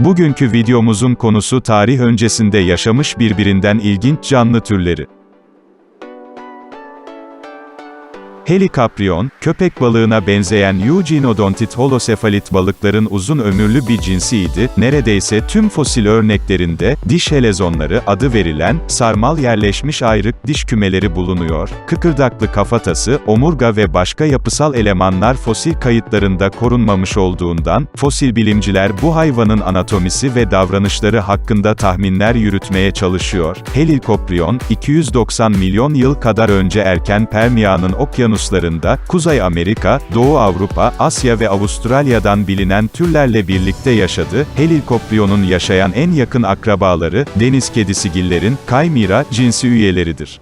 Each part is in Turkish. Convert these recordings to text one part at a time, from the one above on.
Bugünkü videomuzun konusu tarih öncesinde yaşamış birbirinden ilginç canlı türleri. Helicaprion, köpek balığına benzeyen Eugenodontit holosefalit balıkların uzun ömürlü bir cinsiydi, neredeyse tüm fosil örneklerinde, diş helezonları adı verilen, sarmal yerleşmiş ayrık diş kümeleri bulunuyor, kıkırdaklı kafatası, omurga ve başka yapısal elemanlar fosil kayıtlarında korunmamış olduğundan, fosil bilimciler bu hayvanın anatomisi ve davranışları hakkında tahminler yürütmeye çalışıyor. Helicoprion, 290 milyon yıl kadar önce erken Permian'ın okyanuslarında, Kuzey Amerika, Doğu Avrupa, Asya ve Avustralya'dan bilinen türlerle birlikte yaşadı. Helicoprion'un yaşayan en yakın akrabaları, deniz kedisigillerin, Kaymira cinsi üyeleridir.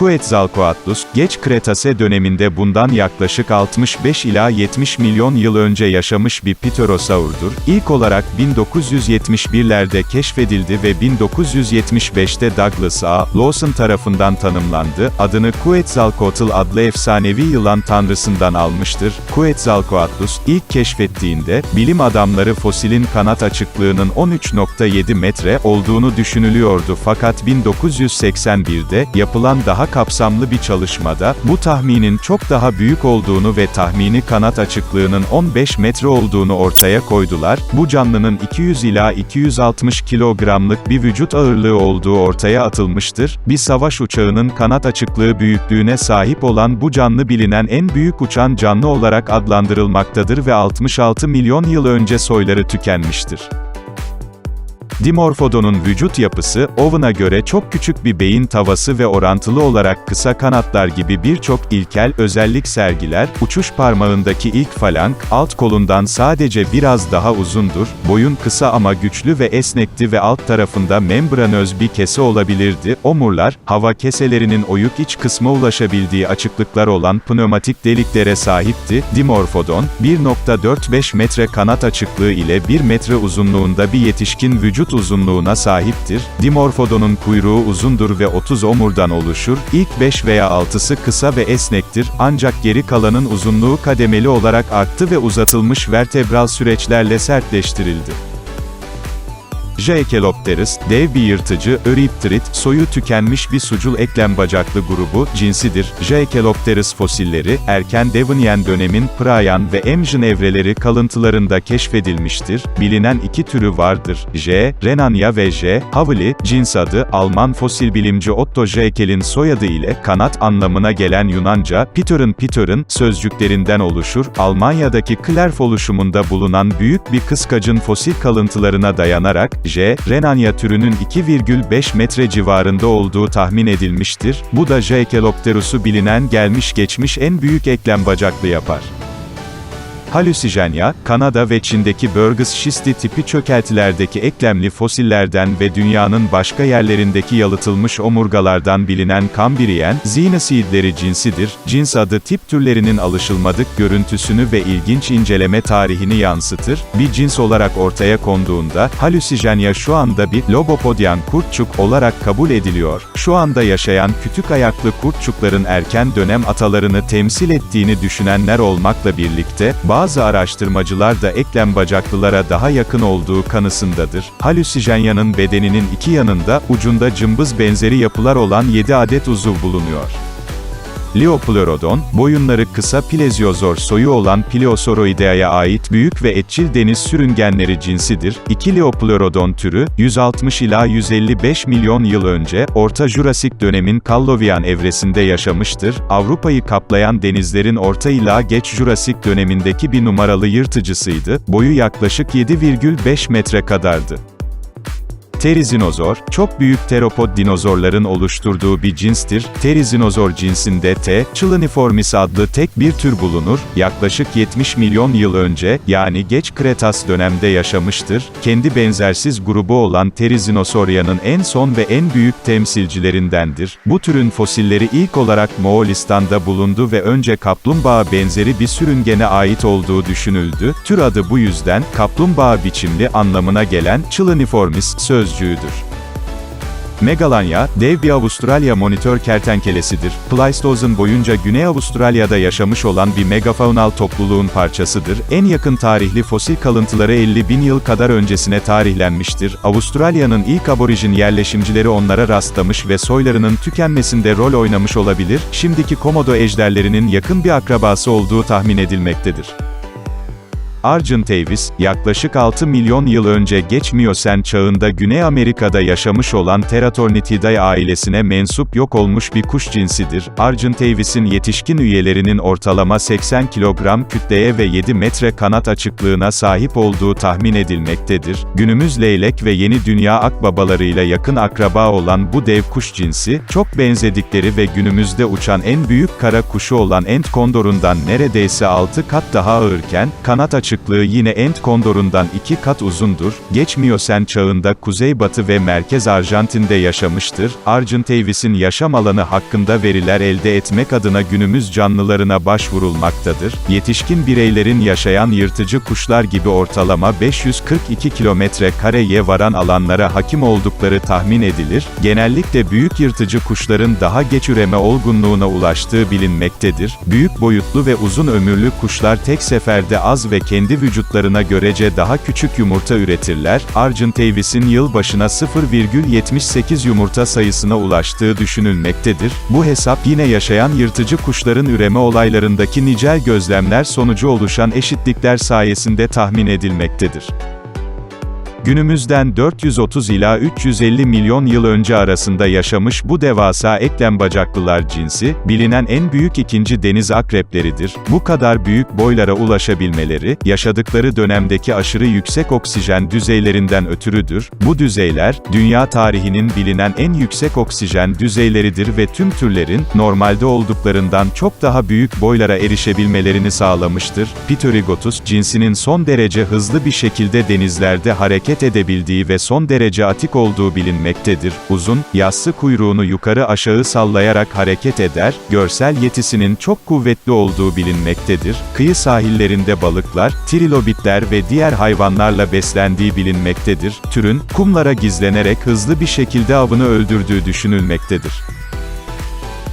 Quetzalcoatlus, geç Kretase döneminde bundan yaklaşık 65 ila 70 milyon yıl önce yaşamış bir pterosaurdur. İlk olarak 1971'lerde keşfedildi ve 1975'te Douglas A. Lawson tarafından tanımlandı. Adını Quetzalcoatl adlı efsanevi yılan tanrısından almıştır. Quetzalcoatlus, ilk keşfettiğinde, bilim adamları fosilin kanat açıklığının 13.7 metre olduğunu düşünülüyordu fakat 1981'de, yapılan daha kapsamlı bir çalışmada, bu tahminin çok daha büyük olduğunu ve tahmini kanat açıklığının 15 metre olduğunu ortaya koydular, bu canlının 200 ila 260 kilogramlık bir vücut ağırlığı olduğu ortaya atılmıştır, bir savaş uçağının kanat açıklığı büyüklüğüne sahip olan bu canlı bilinen en büyük uçan canlı olarak adlandırılmaktadır ve 66 milyon yıl önce soyları tükenmiştir. Dimorphodon'un vücut yapısı, Owen'a göre çok küçük bir beyin tavası ve orantılı olarak kısa kanatlar gibi birçok ilkel özellik sergiler, uçuş parmağındaki ilk falank, alt kolundan sadece biraz daha uzundur, boyun kısa ama güçlü ve esnekti ve alt tarafında membranöz bir kese olabilirdi. Omurlar, hava keselerinin oyuk iç kısma ulaşabildiği açıklıklar olan pneumatik deliklere sahipti. Dimorphodon, 1.45 metre kanat açıklığı ile 1 metre uzunluğunda bir yetişkin vücut uzunluğuna sahiptir. Dimorphodon'un kuyruğu uzundur ve 30 omurdan oluşur. İlk 5 veya 6'sı kısa ve esnektir, ancak geri kalanın uzunluğu kademeli olarak arttı ve uzatılmış vertebral süreçlerle sertleştirildi. Jaekelopteris, dev bir yırtıcı, öripterit, soyu tükenmiş bir sucul eklem bacaklı grubu, cinsidir. Jaekelopteris fosilleri, erken Devonian dönemin Prayan ve Emjen evreleri kalıntılarında keşfedilmiştir. Bilinen iki türü vardır. J. Renania ve J. Havli, cins adı, Alman fosil bilimci Otto Jaekel'in soyadı ile, kanat anlamına gelen Yunanca, Peter'ın Peter'ın, sözcüklerinden oluşur. Almanya'daki Klerf oluşumunda bulunan büyük bir kıskacın fosil kalıntılarına dayanarak, J. Renania türünün 2,5 metre civarında olduğu tahmin edilmiştir. Bu da Jaekelopterus'u bilinen gelmiş geçmiş en büyük eklem bacaklı yapar. Halüsijenya, Kanada ve Çin'deki Burgess şisti tipi çökeltilerdeki eklemli fosillerden ve dünyanın başka yerlerindeki yalıtılmış omurgalardan bilinen Cambrian, Xenocidleri cinsidir. Cins adı tip türlerinin alışılmadık görüntüsünü ve ilginç inceleme tarihini yansıtır. Bir cins olarak ortaya konduğunda, Halüsijenya şu anda bir lobopodyan kurtçuk olarak kabul ediliyor. Şu anda yaşayan kütük ayaklı kurtçukların erken dönem atalarını temsil ettiğini düşünenler olmakla birlikte, bazı araştırmacılar da eklem bacaklılara daha yakın olduğu kanısındadır. Halüsijenyanın bedeninin iki yanında, ucunda cımbız benzeri yapılar olan 7 adet uzuv bulunuyor. Leopleurodon, boyunları kısa pleziozor soyu olan Pleosauroidea'ya ait büyük ve etçil deniz sürüngenleri cinsidir. İki Leopleurodon türü, 160 ila 155 milyon yıl önce, Orta Jurasik dönemin Kallovian evresinde yaşamıştır. Avrupa'yı kaplayan denizlerin Orta ila Geç Jurasik dönemindeki bir numaralı yırtıcısıydı. Boyu yaklaşık 7,5 metre kadardı. Terizinozor, çok büyük teropod dinozorların oluşturduğu bir cinstir. Terizinozor cinsinde T. chileniformis adlı tek bir tür bulunur. Yaklaşık 70 milyon yıl önce, yani geç Kretas dönemde yaşamıştır. Kendi benzersiz grubu olan Terizinosauria'nın en son ve en büyük temsilcilerindendir. Bu türün fosilleri ilk olarak Moğolistan'da bulundu ve önce kaplumbağa benzeri bir sürüngene ait olduğu düşünüldü. Tür adı bu yüzden, kaplumbağa biçimli anlamına gelen Chileniformis söz sözcüğüdür. Megalania, dev bir Avustralya monitör kertenkelesidir. Pleistozun boyunca Güney Avustralya'da yaşamış olan bir megafaunal topluluğun parçasıdır. En yakın tarihli fosil kalıntıları 50 bin yıl kadar öncesine tarihlenmiştir. Avustralya'nın ilk aborijin yerleşimcileri onlara rastlamış ve soylarının tükenmesinde rol oynamış olabilir. Şimdiki komodo ejderlerinin yakın bir akrabası olduğu tahmin edilmektedir. Argentavis, yaklaşık 6 milyon yıl önce geç Miyosen çağında Güney Amerika'da yaşamış olan Teratornithidae ailesine mensup yok olmuş bir kuş cinsidir. Argentavis'in yetişkin üyelerinin ortalama 80 kilogram kütleye ve 7 metre kanat açıklığına sahip olduğu tahmin edilmektedir. Günümüz leylek ve yeni dünya akbabalarıyla yakın akraba olan bu dev kuş cinsi, çok benzedikleri ve günümüzde uçan en büyük kara kuşu olan ent kondorundan neredeyse 6 kat daha ağırken, kanat açıklığı yine ent kondorundan 2 kat uzundur. Geç Miyosen çağında kuzeybatı ve merkez Arjantin'de yaşamıştır. Argentavis'in yaşam alanı hakkında veriler elde etmek adına günümüz canlılarına başvurulmaktadır. Yetişkin bireylerin yaşayan yırtıcı kuşlar gibi ortalama 542 kilometre kareye varan alanlara hakim oldukları tahmin edilir. Genellikle büyük yırtıcı kuşların daha geç üreme olgunluğuna ulaştığı bilinmektedir. Büyük boyutlu ve uzun ömürlü kuşlar tek seferde az ve kendi vücutlarına görece daha küçük yumurta üretirler. Argentavis'in yıl başına 0,78 yumurta sayısına ulaştığı düşünülmektedir. Bu hesap yine yaşayan yırtıcı kuşların üreme olaylarındaki nicel gözlemler sonucu oluşan eşitlikler sayesinde tahmin edilmektedir. Günümüzden 430 ila 350 milyon yıl önce arasında yaşamış bu devasa eklem bacaklılar cinsi, bilinen en büyük ikinci deniz akrepleridir. Bu kadar büyük boylara ulaşabilmeleri, yaşadıkları dönemdeki aşırı yüksek oksijen düzeylerinden ötürüdür. Bu düzeyler, dünya tarihinin bilinen en yüksek oksijen düzeyleridir ve tüm türlerin, normalde olduklarından çok daha büyük boylara erişebilmelerini sağlamıştır. Pterygotus cinsinin son derece hızlı bir şekilde denizlerde hareket hareket edebildiği ve son derece atik olduğu bilinmektedir. Uzun, yassı kuyruğunu yukarı aşağı sallayarak hareket eder, görsel yetisinin çok kuvvetli olduğu bilinmektedir. Kıyı sahillerinde balıklar, trilobitler ve diğer hayvanlarla beslendiği bilinmektedir. Türün, kumlara gizlenerek hızlı bir şekilde avını öldürdüğü düşünülmektedir.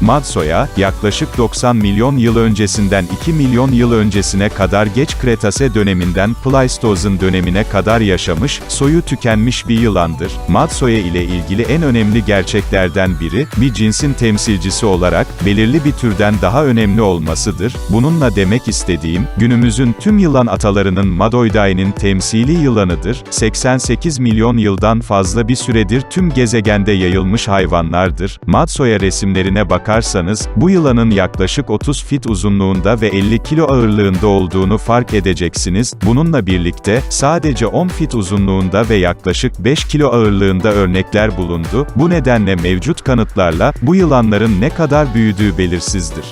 Madsoya, yaklaşık 90 milyon yıl öncesinden 2 milyon yıl öncesine kadar geç Kretase döneminden Pleistozun dönemine kadar yaşamış, soyu tükenmiş bir yılandır. Madsoya ile ilgili en önemli gerçeklerden biri, bir cinsin temsilcisi olarak, belirli bir türden daha önemli olmasıdır. Bununla demek istediğim, günümüzün tüm yılan atalarının Madoidai'nin temsili yılanıdır. 88 milyon yıldan fazla bir süredir tüm gezegende yayılmış hayvanlardır. Madsoya resimlerine bak bakarsanız, bu yılanın yaklaşık 30 fit uzunluğunda ve 50 kilo ağırlığında olduğunu fark edeceksiniz. Bununla birlikte, sadece 10 fit uzunluğunda ve yaklaşık 5 kilo ağırlığında örnekler bulundu. Bu nedenle mevcut kanıtlarla, bu yılanların ne kadar büyüdüğü belirsizdir.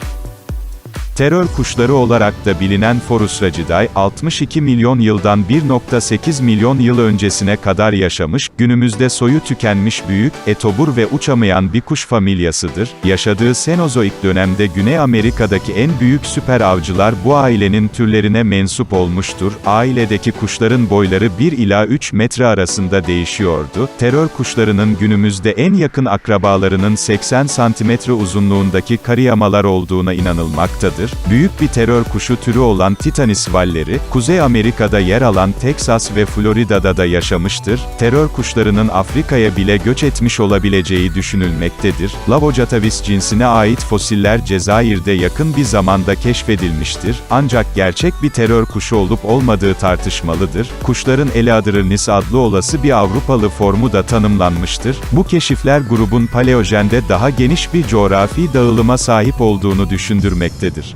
Terör kuşları olarak da bilinen Forus racidae, 62 milyon yıldan 1.8 milyon yıl öncesine kadar yaşamış, günümüzde soyu tükenmiş büyük, etobur ve uçamayan bir kuş familyasıdır. Yaşadığı Senozoik dönemde Güney Amerika'daki en büyük süper avcılar bu ailenin türlerine mensup olmuştur. Ailedeki kuşların boyları 1 ila 3 metre arasında değişiyordu. Terör kuşlarının günümüzde en yakın akrabalarının 80 santimetre uzunluğundaki kariyamalar olduğuna inanılmaktadır vardır. Büyük bir terör kuşu türü olan Titanis valleri, Kuzey Amerika'da yer alan Teksas ve Florida'da da yaşamıştır. Terör kuşlarının Afrika'ya bile göç etmiş olabileceği düşünülmektedir. Lavojatavis cinsine ait fosiller Cezayir'de yakın bir zamanda keşfedilmiştir. Ancak gerçek bir terör kuşu olup olmadığı tartışmalıdır. Kuşların Eladrnis adlı olası bir Avrupalı formu da tanımlanmıştır. Bu keşifler grubun paleojende daha geniş bir coğrafi dağılıma sahip olduğunu düşündürmektedir.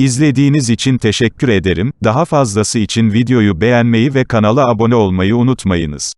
İzlediğiniz için teşekkür ederim. Daha fazlası için videoyu beğenmeyi ve kanala abone olmayı unutmayınız.